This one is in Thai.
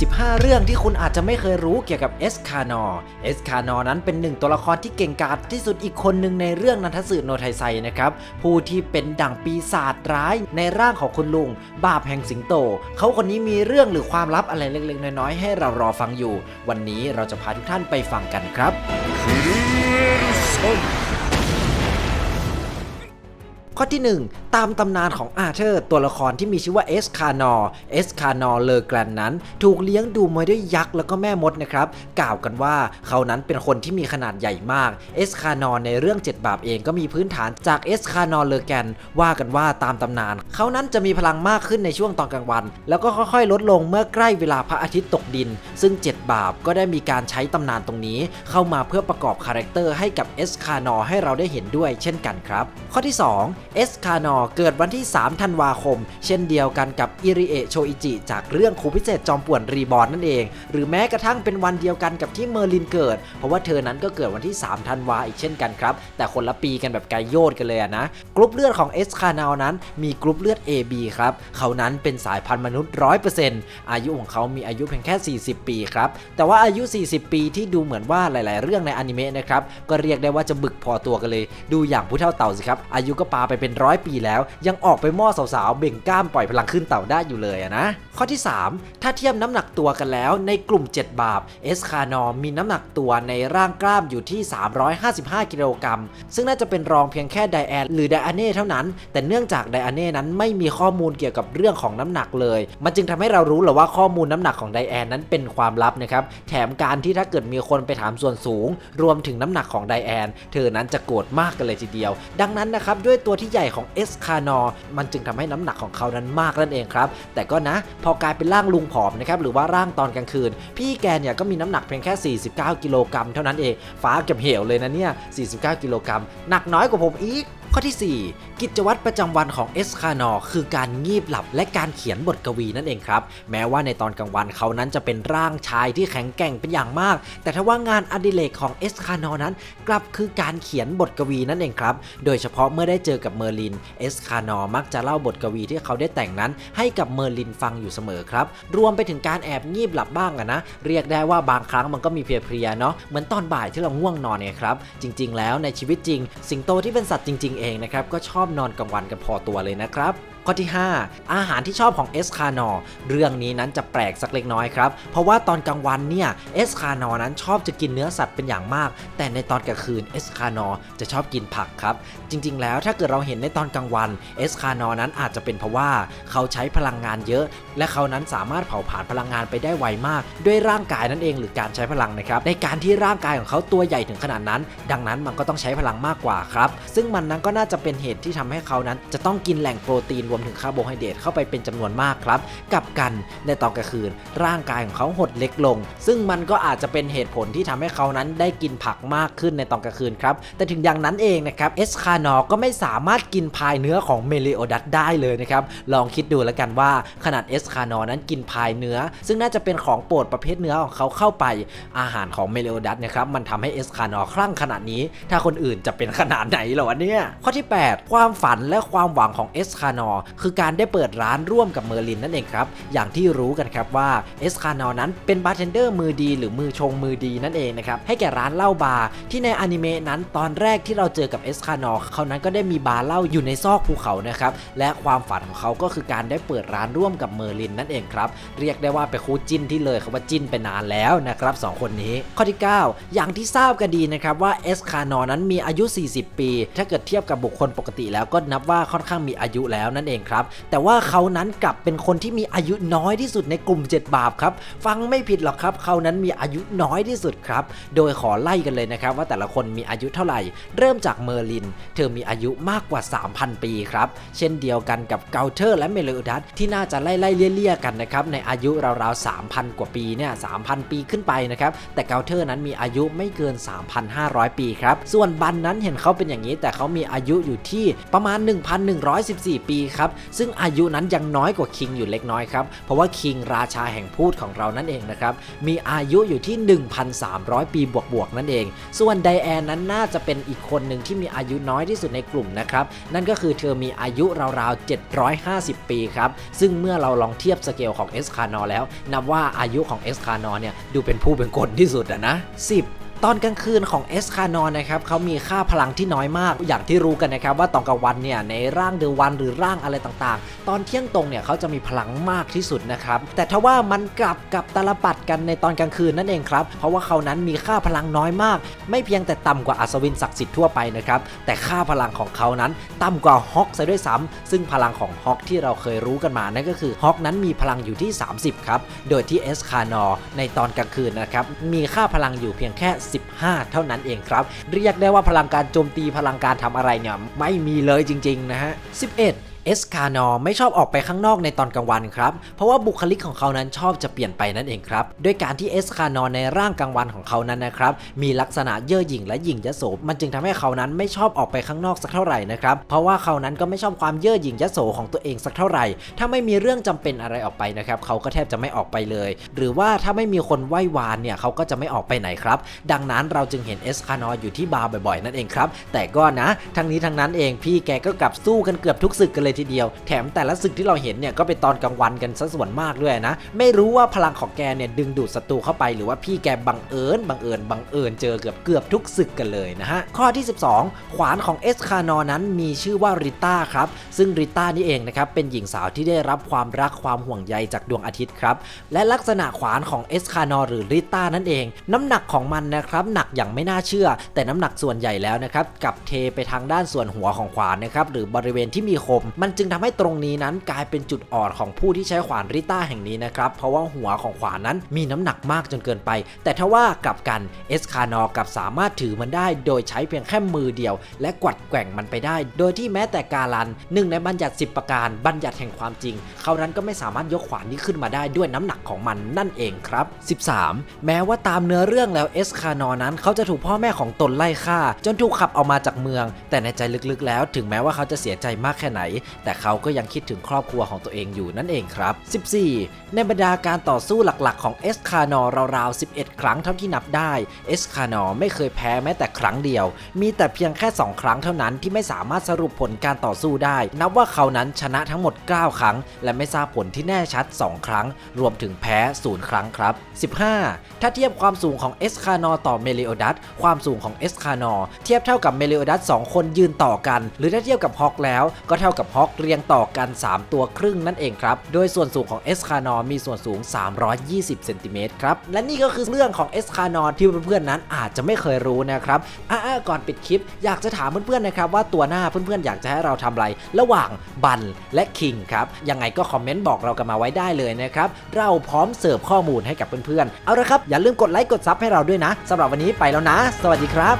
15 เรื่องที่คุณอาจจะไม่เคยรู้เกี่ยวกับเอสคานอเอสคานอนั้นเป็นหนึ่งตัวละครที่เก่งกาจที่สุดอีกคนหนึ่งในเรื่องนันทสือโนไทไซนะครับ ผู้ที่เป็นดั่งปีศาจร้ายในร่างของคุณลุง บาปแห่งสิงโต เขาคนนี้มีเรื่องหรือความลับอะไรเล็กๆ น้อยๆ ให้เรารอฟังอยู่ วันนี้เราจะพาทุกท่านไปฟังกันครับ ข้อที่ 1 ตามตำนานของอาเธอร์ตัวละครที่มีชื่อว่าเอสคานอร์เอสคานอร์เลอแกรนนั้น ถูกเลี้ยงดูมาด้วยยักษ์แล้วก็แม่มดนะครับ กล่าวกันว่าเขานั้นเป็นคนที่มีขนาดใหญ่มากเอสคานอร์ในเรื่อง 7 บาปเองก็มีพื้นฐานจากเอสคานอร์เลอแกนว่ากันว่าตามตำนาน เขานั้นจะมีพลังมากขึ้นในช่วงตอนกลางวัน แล้วก็ค่อยๆ ลดลงเมื่อใกล้เวลาพระอาทิตย์ตกดิน ซึ่ง 7 บาปก็ได้มีการใช้ตำนานตรงนี้ เข้ามาเพื่อประกอบคาแรคเตอร์ให้กับเอสคานอร์ให้เราได้เห็นด้วยเช่นกันครับ ข้อที่ 2 เอสคานอเกิดวันที่ 3 ธันวาคม เช่นเดียวกันกับอิริเอะโชอิจิ จากเรื่องครูพิเศษจอมป่วนรีบอร์นนั่นเอง หรือแม้กระทั่งเป็นวันเดียวกันกับที่เมอร์ลินเกิด เพราะว่าเธอนั้นก็เกิดวันที่ 3 ธันวาอีกเช่นกันครับ แต่คนละปีกันแบบไกลโยดกันเลยนะ กรุ๊ปเลือดของเอสคานอนั้นมีกรุ๊ปเลือด AB ครับ เขานั้นเป็นสายพันธุ์มนุษย์ 100%อายุของเขามีอายุเพียงแค่ 40 ปีครับ แต่ว่าอายุ 40 ปีที่ดูเหมือนว่าหลาย ๆ เรื่องในอนิเมะนะครับ ก็เรียกได้ว่าจะบึกพอตัวกันเลย ดูอย่างผู้เท่าเต่าสิครับ อายุก็ปาไปเป็น็นร้อยปีแล้ว ยังออกไปม้อสาวๆ เบ่งกล้ามปล่อยพลังขึ้นเต่าได้อยู่เลยนะ ข้อที่ 3 ถ้าเทียบน้ำหนักตัวกันแล้ว ในกลุ่ม 7 บาปเอสคานอมีน้ำหนักตัวในร่างกล้ามอยู่ที่ 355 กิโลกรัมซึ่งน่าจะเป็นรองเพียงแค่ไดแอนหรือไดอาเน่เท่านั้น แต่เนื่องจากไดอาเน่นั้นไม่มีข้อมูลเกี่ยวกับเรื่องของน้ำหนักเลย มันจึงทำให้เรารู้แหละว่าข้อมูลน้ำหนักของไดแอนนั้นเป็นความลับนะครับแถมการที่ถ้าเกิดมีคนไปถามส่วนสูง รวมถึงน้ำหนักของไดแอนเธอนั้นจะโกรธมากกันเลยทีเดียว ดังนั้นนะครับด้วยตัวที่ใหญ่ของเอสคานอมันจึงทำให้น้ำหนักของเขานั้นมากนั่นเองครับ แต่ก็นะ พอกลายเป็นร่างลุงผอมนะครับ หรือว่าร่างตอนกลางคืน พี่แกเนี่ยก็มีน้ำหนักเพียงแค่ 49 กิโลกรัมเท่านั้นเอง ฟ้ากับเหวเลยนะเนี่ย 49 กิโลกรัมหนักน้อยกว่าผมอีก ข้อที่ 4 กิจวัตรประจำวันของเอสคานอคือการงีบหลับและการเขียนบทกวีนั่นเองครับ แม้ว่าในตอนกลางวันเขานั้นจะเป็นร่างชายที่แข็งแกร่งเป็นอย่างมาก แต่ถ้าว่างานอดิเรกของเอสคานอนั้น กลับคือการเขียนบทกวีนั่นเองครับ โดยเฉพาะเมื่อได้เจอกับเมอร์ลิน เอสคานอมักจะเล่าบทกวีที่เขาได้แต่งนั้น ให้กับเมอร์ลินฟังอยู่เสมอครับ รวมไปถึงการแอบงีบหลับบ้างอะนะ เรียกได้ว่าบางครั้งมันก็มีเพลียๆเนาะ เหมือนตอนบ่ายที่เราง่วงนอนเนี่ยครับ จริง ๆ แล้วในชีวิตจริง สิงโตที่เป็นสัตว์จริงๆองนะครับ ก็ชอบนอนกลางวันกันพอตัวเลยนะครับ ข้อที่ 5 อาหารที่ชอบของเอสคานอเรื่องนี้นั้นจะแปลกสักเล็กน้อยครับ เพราะว่าตอนกลางวันเนี่ยเอสคานอนั้นชอบจะกินเนื้อสัตว์เป็นอย่างมาก แต่ในตอนกลางคืนเอสคานอจะชอบกินผักครับ จริง ๆ แล้วถ้าเกิดเราเห็นในตอนกลางวันเอสคานอนั้นอาจจะเป็นเพราะว่าเขาใช้พลังงานเยอะ และเขานั้นสามารถเผาผลาญพลังงานไปได้ไวมาก ด้วยร่างกายนั่นเองหรือการใช้พลังนะครับในการที่ร่างกายของเขาตัวใหญ่ถึงขนาดนั้น ดังนั้นมันก็ต้องใช้พลังมากกว่าครับซึ่งมันนั้นก็น่าจะเป็นเหตุที่ทำให้เขานั้นจะต้องกินแหล่งโปรตีนรวมถึงคาร์โบไฮเดรตเข้าไปเป็นจำนวนมากครับ กับกันในตอนกลางคืน ร่างกายของเขาหดเล็กลง ซึ่งมันก็อาจจะเป็นเหตุผลที่ทำให้เขานั้นได้กินผักมากขึ้นในตอนกลางคืนครับ แต่ถึงอย่างนั้นเองนะครับเอสคานอก็ไม่สามารถกินพายเนื้อของเมลิโอดัสได้เลยนะครับ ลองคิดดูแล้วกันว่าขนาดเอสคานอนั้นกินพายเนื้อ ซึ่งน่าจะเป็นของโปรดประเภทเนื้อของเขาเข้าไปอาหารของเมลิโอดัสนะครับมันทำให้เอสคานอคลั่งขนาดนี้ ถ้าคนอื่นจะเป็นขนาดไหนเหรอวะเนี่ยข้อที่ 8 ความฝันและความหวังของเอสคานอคือการได้เปิดร้านร่วมกับเมอร์ลินนั่นเองครับ อย่างที่รู้กันครับว่าเอสคานอนั้นเป็นบาร์เทนเดอร์มือดีหรือมือชงมือดีนั่นเองนะครับ ให้แก่ร้านเหล้าบาร์ที่ในอนิเมะนั้นตอนแรกที่เราเจอกับเอสคานอเขานั้นก็ได้มีบาร์เหล้าอยู่ในซอกภูเขานะครับ และความฝันของเขาก็คือการได้เปิดร้านร่วมกับเมอร์ลินนั่นเองครับ เรียกได้ว่าเป็นคู่จิ้นที่เลยเขาว่าจิ้นไปนานแล้วนะครับสองคนนี้ ข้อที่ 9 อย่างที่ทราบกันดีนะครับว่าเอสคานอนั้นมีอายุ 40 ปี ถ้าเกิดเทียบกับบุคคลปกติแล้วก็นับว่าค่อนข้างมีอายุแล้วนั่นเองครับ แต่ว่าเขานั้นกลับเป็นคนที่มีอายุน้อยที่สุดในกลุ่ม 7 บาปครับ ฟังไม่ผิดหรอกครับ เขานั้นมีอายุน้อยที่สุดครับ โดยขอไล่กันเลยนะครับ ว่าแต่ละคนมีอายุเท่าไหร่ เริ่มจากเมอร์ลิน เธอมีอายุมากกว่า 3,000 ปีครับ เช่นเดียวกันกับเกาเทอร์และเมโลดัสที่น่าจะไล่ๆเลี่ยๆกันนะครับ ในอายุราวๆ 3,000 กว่าปีเนี่ย 3,000 ปีขึ้นไปนะครับ แต่เกาเทอร์นั้นมีอายุไม่เกิน 3,500 ปีครับ ส่วนบันนั้นเห็นเขาเป็นอย่างนี้ แต่เขามีอายุอยู่ที่ประมาณ 1,114 ปีครับ ซึ่งอายุนั้นยังน้อยกว่าคิงอยู่เล็กน้อยครับ เพราะว่าคิงราชาแห่งพูดของเรานั่นเองนะครับ มีอายุอยู่ที่ 1,300 ปีบวกๆนั่นเอง ส่วนไดแอนนั้นน่าจะเป็นอีกคนหนึ่งที่มีอายุน้อยที่สุดในกลุ่มนะครับ นั่นก็คือเธอมีอายุราวๆ 750 ปีครับ ซึ่งเมื่อเราลองเทียบสเกลของเอสคานอแล้ว นับว่าอายุของเอสคานอเนี่ยดูเป็นผู้เป็นคนที่สุดอะนะ10 ตอนกลางคืนของเอสคานอนนะครับเขามีค่าพลังที่น้อยมาก อย่างที่รู้กันนะครับว่าตอนกลางวันเนี่ยในร่างเดวันหรือร่างอะไรต่างๆ ตอนเที่ยงตรงเนี่ยเขาจะมีพลังมากที่สุดนะครับ แต่ทว่ามันกลับกับตาลปัดกันในตอนกลางคืนนั่นเองครับ เพราะว่าเขานั้นมีค่าพลังน้อยมาก ไม่เพียงแต่ต่ำกว่าอัศวินศักดิ์สิทธิ์ทั่วไปนะครับ แต่ค่าพลังของเขานั้นต่ำกว่าฮอกซะด้วยซ้ำซึ่งพลังของฮอกที่เราเคยรู้กันมานั่นก็คือฮอกนั้นมีพลังอยู่ที่ 30 ครับ โดยที่เอสคานอในตอนกลางคืนนะครับมีค่าพลังอยู่เพียงแค่15 เท่านั้นเองครับ เรียกได้ว่าพลังการโจมตีพลังการทำอะไรเนี่ยไม่มีเลยจริงๆนะฮะ11 เอสคานอไม่ชอบออกไปข้างนอกในตอนกลางวันครับ เพราะว่าบุคลิกของเขานั้นชอบจะเปลี่ยนไปนั่นเองครับด้วยการที่เอสคานอในร่างกลางวันของเขานั้นนะครับมีลักษณะเย่อหยิ่งและหยิ่งยโสมันจึงทำให้เขานั้นไม่ชอบออกไปข้างนอกสักเท่าไหร่นะครับเพราะว่าเขานั้นก็ไม่ชอบความเย่อหยิ่งยโสของตัวเองสักเท่าไหร่ ถ้าไม่มีเรื่องจำเป็นอะไรออกไปนะครับเขาก็แทบจะไม่ออกไปเลย หรือว่าถ้าไม่มีคนไหว้วานเนี่ยเขาก็จะไม่ออกไปไหนครับดังนั้นเราจึงเห็นเอสคานออยู่ที่บาร์บ่อยๆนั่นเองครับแต่ก็นะทั้งนี้ทั้งนั้นเองพี่แกก็กลับสู้กันเกือบทุกศึกกันเลยทีเดียว แถมแต่ละศึกที่เราเห็นเนี่ยก็เป็นตอนกลางวันกันซะส่วนมากด้วยนะ ไม่รู้ว่าพลังของแกเนี่ยดึงดูดศัตรูเข้าไปหรือว่าพี่แกบังเอิญบังเอิญบังเอิญเจอเกือบเกือบทุกศึกกันเลยนะฮะ ข้อที่ 12 ขวานของเอสคานอนั้นมีชื่อว่าริต้าครับ ซึ่งริต้านี่เองนะครับเป็นหญิงสาวที่ได้รับความรักความห่วงใยจากดวงอาทิตย์ครับ และลักษณะขวานของเอสคานอหรือริต้านั่นเอง น้ำหนักของมันนะครับหนักอย่างไม่น่าเชื่อ แต่น้ำหนักส่วนใหญ่แล้วนะครับกับเทไปทางด้านส่วนหัวของขวานนะครับหรือบริเวณที่มีคมมัันจึงทำให้ตรงนี้นั้นกลายเป็นจุดอ่อนของผู้ที่ใช้ขวานริต้าแห่งนี้นะครับ เพราะว่าหัวของขวานนั้นมีน้ำหนักมากจนเกินไป แต่ถ้าว่ากลับกันเอสคานอกับสามารถถือมันได้ โดยใช้เพียงแค่มือเดียว และกวัดแกว่งมันไปได้ โดยที่แม้แต่กาลันหนึ่งในบัญญัติ 10 ประการบัญญัติแห่งความจริง เขานั้นก็ไม่สามารถยกขวานนี้ขึ้นมาได้ด้วยน้ำหนักของมันนั่นเองครับ 13 แม้ว่าตามเนื้อเรื่องแล้วเอสคานอนั้นเขาจะถูกพ่อแม่ของตนไล่ฆ่า จนถูกขับออกมาจากเมือง แต่ในใจลึกๆแล้ว ถึงแม้ว่าเขาจะเสียใจมากแค่ไหนแต่เขาก็ยังคิดถึงครอบครัวของตัวเองอยู่นั่นเองครับ 14 ในบรรดาการต่อสู้หลักๆ ของเอสคานอราวๆ 11 ครั้งเท่าที่นับได้เอสคานอไม่เคยแพ้แม้แต่ครั้งเดียว มีแต่เพียงแค่ 2 ครั้งเท่านั้นที่ไม่สามารถสรุปผลการต่อสู้ได้ นับว่าเขานั้นชนะทั้งหมด 9 ครั้ง และไม่ทราบผลที่แน่ชัด 2 ครั้ง รวมถึงแพ้ 0 ครั้งครับ 15 ถ้าเทียบความสูงของเอสคานอต่อเมเลโอดัสความสูงของเอสคานอเทียบเท่ากับเมเลโอดัส2คนยืนต่อกัน หรือถ้าเทียบกับฮอกแล้วก็เท่ากับฮอกเรียงต่อกัน 3 ตัวครึ่งนั่นเองครับ โดยส่วนสูงของเอสคานอมีส่วนสูง 320เซนติเมตรครับ และนี่ก็คือเรื่องของเอสคานอที่เพื่อนๆนั้นอาจจะไม่เคยรู้นะครับอ่าก่อนปิดคลิป อยากจะถามเพื่อนๆนะครับว่าตัวหน้าเพื่อนๆอยากจะให้เราทำอะไร ระหว่างบันและคิงครับยังไงก็คอมเมนต์บอกเรากันมาไว้ได้เลยนะครับเราพร้อมเสิร์ฟข้อมูลให้กับเพื่อนๆเอาละครับอย่าลืมกดไลค์กดซับให้เราด้วยนะสำหรับวันนี้ไปแล้วนะ สวัสดีครับ